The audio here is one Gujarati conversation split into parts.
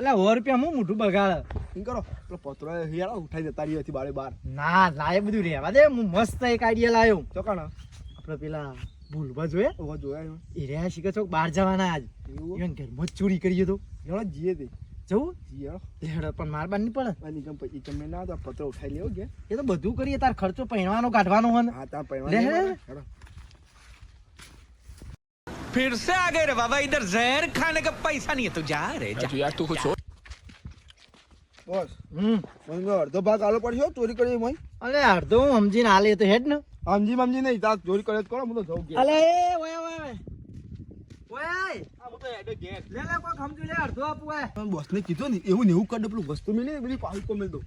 એટલે સો રૂપિયા હું મોઢું બગાડ? એમ કરો? પેલો પત્રો હિયાળો ઉઠાઈ જતા રહ્યો હતી બારે બાર. ના લાય બધું રહેવા દે. હું મસ્ત એક આઈડિયા લાવ્યો તો કણ? આપણે પેલા ભૂલવા જોઈએ. ઓહો જોયા એ રહ્યા શીખે છો? બહાર જવાના આજ. ઈવન ઘરમાં ચોરી કરીએ તો. હેડો જીએ તે. જવું? જીએ પણ માર બાર નહીં પડે. અને કમ પછી તમે ના તો પતરો ઉઠાઈ લેવો કે. એ તો બધું કરીએ તાર ખર્ચો પહેરવાનો કાઢવાનો હોય ને. હા તાર. હેડો. फिर से आ गए रे बाबा इधर जहर खाने का पैसा नहीं है तो जा रे जा બોસ હમ મને અડધો ભાગ આલો પડશે હો, ચોરી કરી એમાં અલે અડધો હું સમજીને હાલે તો હેડ ને સમજી સમજી નહીં તાર ચોરી કરે તો કરો હું તો જઉં ઘેર. અલે એ ઓય ઓય ઓય ઓય આ હું તો હેડે ઘેર. લે લે કોઈ સમજુ લે અડધો આપું ઓય પણ બોસને કીધું ને એવું ને એવું કરી દે પેલું વસ્તુ મિલી ને બધી પાછું તો મિલ દો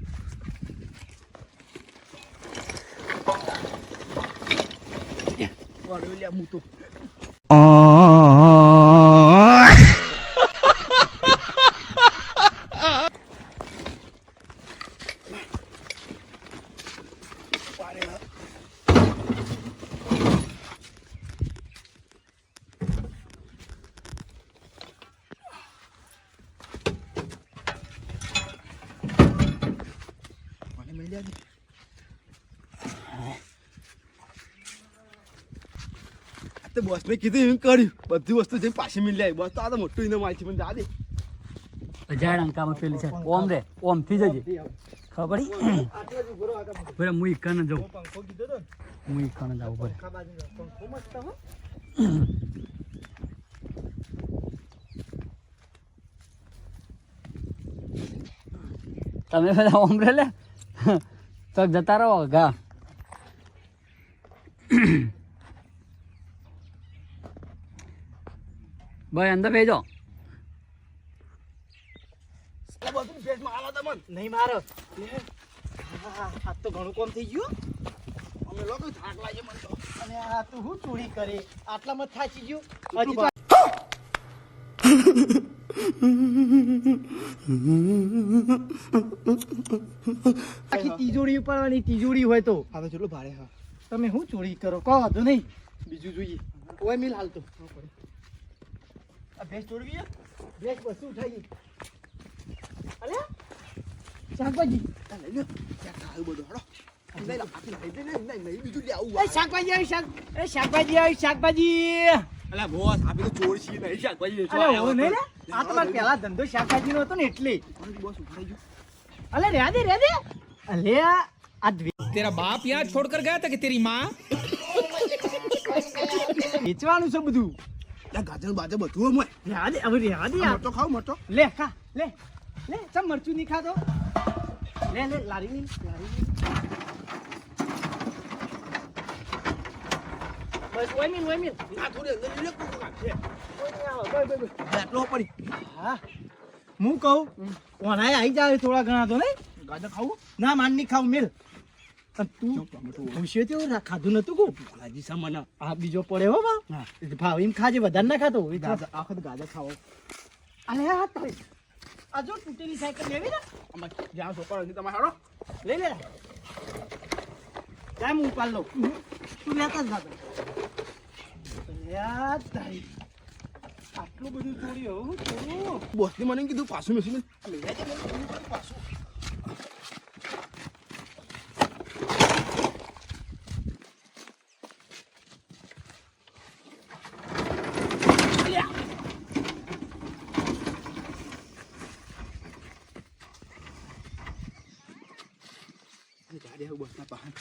વાળો લ્યા હું તો મને મળી જાય ને. આ તો બોસ મેં કીધું એમ કર્યું. બધી વસ્તુ જઈને પાછી મિલી આવી બસ તો આ તો મોટું આવી છે મને જા દે હજાર અંકામાં પેલી છે ઓમ રે ઓમથી જજે. ખબર પડી હું? જ ઊભો રહો, આગળ પંખો બરે હું જઉં ને, જાઉં બરે. તમે બધા ઓમ રે લે? તો જતા રહો ગા. ભાઈ અંદર મન નહીં મારો. આ તો ઘણું કોમ થઈ ગયું. અમે લોકો થાક લાગે મને તો. અને આ તું શું ચોરી કરે? આટલામાં થાચી ગયું? હજી તો આખી તિજોરી ઉપાડવાની તિજોરી હોય તો. હવે તો ભારે હા. તમે શું ચોરી કરો? કહો વાંધો નહીં. બીજું જોઈએ. ઓય મિલ હાલતો. આ ભેંસ તોડવી ભેંસ ધંધો શાકભાજી. નો. હતો. ને એટલે. બોસ ઉભરાઈ ગયો અલે રહ્યા દે રહ્યા દે. તેરા બાપ યહાં છોડકર ગયા હતા કે તેરી માં? વેચવાનું છે બધું. આ ગાજર બાજર બધું હોય રહ્યા દે હવે રહ્યા દે આ. મરચો ખાવ મરચો લે ખા લે લે ચમ મરચું નહીં ખાતો લે લે લારી ની લારી ની બસ ઓય મિલ ઓય મિલ. આ થોડી અંદર લે કોકો બસ, બસ. આટલો પડી. હા. હું કહું ઓનાય આવી જાય થોડા ઘણા તો નહીં? ગાજર ખાવું? ના માન નહીં ખાવ મિલ. તું પૂછ્યો તેવું ખાધું નતું કુ ભાજી સામાન આ બીજો પડે હો બા. ભાવ એમ ખાજે વધારે ના ખાતો આખો ગાજર ખાવો. અલે આ તારી આ જો તૂટેલી સાયકલ લેવી ને જ્યાં છોકરા તમારે હેડો લઈ લે. જાય હું ઉપાડ લઉં. તું લેતા જ ખાતો આટલું બધું ચોર્યું હું ચોર્યું મને કીધું પાછું મેસી પાછું. આવું બસના પાહન